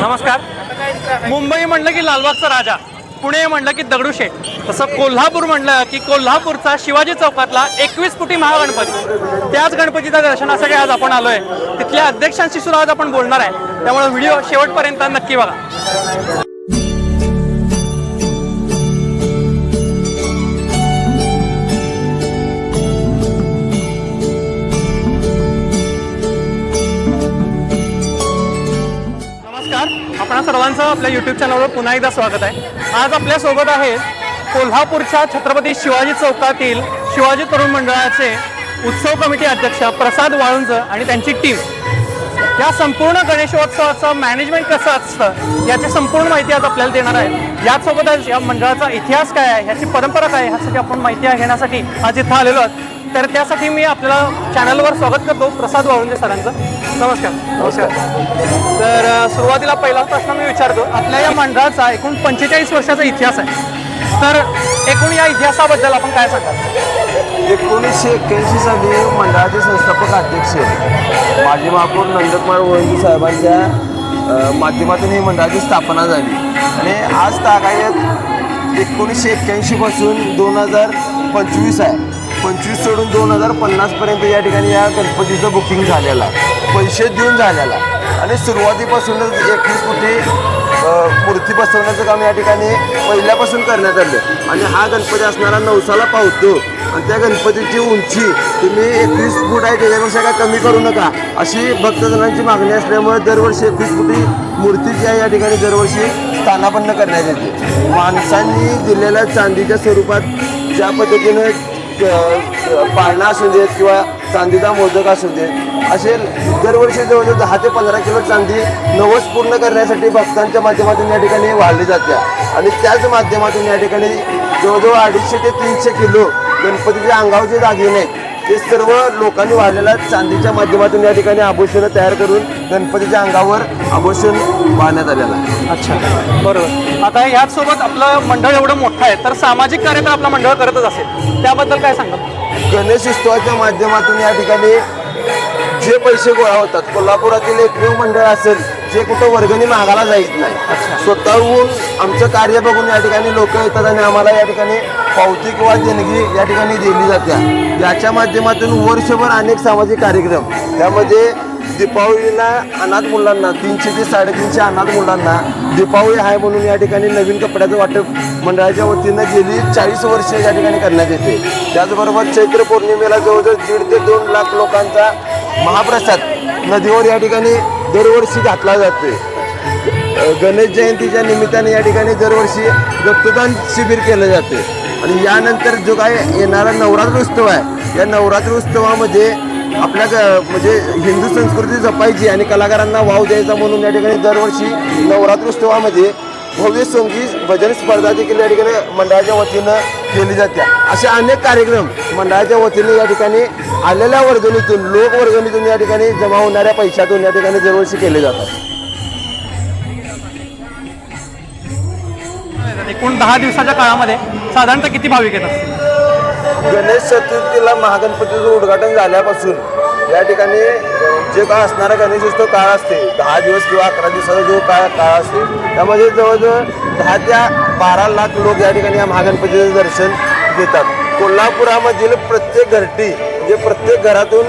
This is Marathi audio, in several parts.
नमस्कार. मुंबई म्हणलं की लालबागचा राजा पुणे म्हणलं की दगडूशेठ. तसं कोल्हापूर म्हणलं की कोल्हापूरचा शिवाजी चौकातला एकवीस फुटी महागणपती. त्याच गणपतीच्या दर्शनासाठी आज आपण आलोय. तिथल्या अध्यक्षांशी सुद्धा आज आपण बोलणार आहे. त्यामुळे व्हिडिओ शेवटपर्यंत नक्की बघा. आपणा सर्वांचं आपल्या युट्यूब चॅनलवर पुन्हा एकदा स्वागत आहे. आज आपल्यासोबत आहे कोल्हापूरच्या छत्रपती शिवाजी चौकातील शिवाजी तरुण मंडळाचे उत्सव कमिटी अध्यक्ष प्रसाद वाळुंज आणि त्यांची टीम या संपूर्ण गणेशोत्सवाचं मॅनेजमेंट कसं असतं याची संपूर्ण माहिती आज आपल्याला देणार आहे. याचसोबतच या मंडळाचा इतिहास काय आहे ह्याची परंपरा काय आहे ह्यासाठी आपण माहिती घेण्यासाठी आज इथं आलेलो आहोत. तर त्यासाठी मी आपल्याला चॅनलवर स्वागत करतो प्रसाद वाळुंजे सरांचं. नमस्कार. नमस्कार. तर सुरुवातीला पहिला प्रश्न मी विचारतो आपल्या या मंडळाचा एकूण पंचेचाळीस वर्षाचा इतिहास आहे. तर एकूण या इतिहासाबद्दल आपण काय सांगाल? एकोणीसशे एक्क्याऐंशी साली मंडळाचे संस्थापक अध्यक्ष माजी महापौर नंदकुमार वळंगी साहेबांच्या माध्यमातून ही मंडळाची स्थापना झाली. आणि आज तागायत एकोणीसशे एक्क्याऐंशीपासून दोन हजार पंचवीस आहे. पंचवीस सोडून दोन हजार पन्नासपर्यंत या ठिकाणी या गणपतीचं बुकिंग झालेला पैसे देऊन झालेला आणि सुरुवातीपासूनच एकवीस कोटी मूर्ती बसवण्याचं काम या ठिकाणी पहिल्यापासून करण्यात आलं. आणि हा गणपती असणारा नवसाला पावतो. आणि त्या गणपतीची उंची तुम्ही एकवीस फूट आहे त्याच्यापेक्षा काय कमी करू नका. अशी भक्तजनांची मागणी असल्यामुळे दरवर्षी एकवीस फुटी मूर्ती जी आहे या ठिकाणी दरवर्षी स्थानापन्न करण्यात येते. माणसांनी दिलेल्या चांदीच्या स्वरूपात ज्या पद्धतीनं पाळणा असू देत किंवा चांदीचा मोदक असू देत असे दरवर्षी जवळजवळ दहा ते पंधरा किलो चांदी नवस पूर्ण करण्यासाठी भक्तांच्या माध्यमातून या ठिकाणी वाढली जाते. आणि त्याच माध्यमातून या ठिकाणी जवळजवळ अडीचशे ते तीनशे किलो गणपतीच्या अंगावर जे दागिने आहेत ते सर्व लोकांनी वाढलेल्या चांदीच्या माध्यमातून या ठिकाणी आभूषणं तयार करून गणपतीच्या अंगावर आभूषण वाहण्यात आलेलं आहे. अच्छा बरोबर. आता ह्याच सोबत आपलं मंडळ एवढं मोठं आहे तर सामाजिक कार्य तर आपलं मंडळ करतच असेल. त्याबद्दल काय सांगाल? गणेश उत्सवाच्या माध्यमातून या ठिकाणी जे पैसे गोळा होतात कोल्हापुरातील एकमेव मंडळ असेल जे कुठं वर्गणी मागायला जायत नाही. स्वतःहून आमचं कार्य बघून या ठिकाणी लोक येतात आणि आम्हाला या ठिकाणी पावती किंवा देणगी या ठिकाणी दिली जाते. याच्या माध्यमातून वर्षभर अनेक सामाजिक कार्यक्रम त्यामध्ये दीपावलीला अनाथ मुलांना तीनशे ते साडेतीनशे अनाथ मुलांना दीपावली आहे म्हणून या ठिकाणी नवीन कपड्याचं वाटप मंडळाच्या वतीनं गेली चाळीस वर्ष या ठिकाणी करण्यात येते. त्याचबरोबर चैत्र पौर्णिमेला जवळजवळ दीड ते दोन लाख लोकांचा महाप्रसाद नदीवर या ठिकाणी दरवर्षी घातला जाते गणेश जयंतीच्या निमित्ताने या ठिकाणी दरवर्षी रक्तदान शिबिर केलं जाते. आणि यानंतर जो काय येणारा नवरात्र उत्सव आहे या नवरात्र उत्सवामध्ये आपल्या म्हणजे हिंदू संस्कृती जपायची आणि कलाकारांना वाव द्यायचा म्हणून या ठिकाणी दरवर्षी नवरात्र उत्सवामध्ये भव्य संगीत भजन स्पर्धा देखील या ठिकाणी मंडळाच्या वतीनं केली जाते. असे अनेक कार्यक्रम मंडळाच्या वतीने या ठिकाणी आलेल्या वर्गणीतून लोक वर्गणीतून या ठिकाणी जमा होणाऱ्या पैशातून या ठिकाणी दरवर्षी केले जातात. एकूण दहा दिवसाच्या काळामध्ये साधारणतः किती भाविक येत असतील? गणेश चतुर्थीला महागणपतीचं उद्घाटन झाल्यापासून या ठिकाणी जे काय असणारा गणेश उत्सव काळ असते दहा दिवस किंवा अकरा दिवसाचा जो काळ काळ असते त्यामध्ये जवळजवळ दहा त्या बारा लाख लोक या ठिकाणी या महागणपतीचं दर्शन घेतात. कोल्हापुरामधील प्रत्येक घरटी म्हणजे प्रत्येक घरातून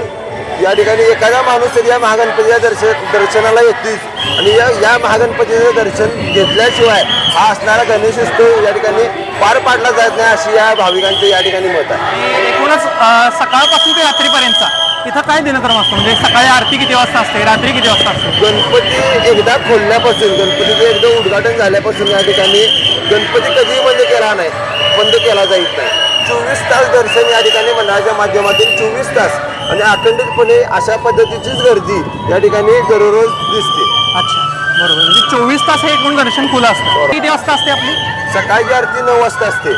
या ठिकाणी एखादा माणूस तरी या महागणपतीच्या दर्शन दर्शनाला येतोच आणि या या महागणपतीचं दर्शन घेतल्याशिवाय हा असणारा गणेश उत्सव या ठिकाणी पार पाडला जात नाही अशी या भाविकांचं या ठिकाणी मत आहे. एकूणच सकाळपासून ते रात्रीपर्यंतचा. इथं काय दिनक्रम असतो? म्हणजे सकाळी आरती किती वाजता असते? रात्री किती वाजता असते? गणपती एकदा खोलल्यापासून गणपतीचं एकदा उद्घाटन झाल्यापासून या ठिकाणी गणपती कधीही बंद केला नाही. बंद केला जात नाही. चोवीस तास दर्शन या ठिकाणी मंडळाच्या माध्यमातून चोवीस तास. आणि अखंडितपणे अशा पद्धतीचीच गर्दी या ठिकाणी दररोज दिसते. अच्छा बरोबर. म्हणजे चोवीस तास हे एकूण दर्शन खुलं असतं. किती वाजता असते आपली? सकाळची आरती नऊ वाजता असते.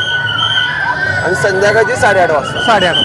आणि संध्याकाळची साडेआठ वाजता. साडेआठ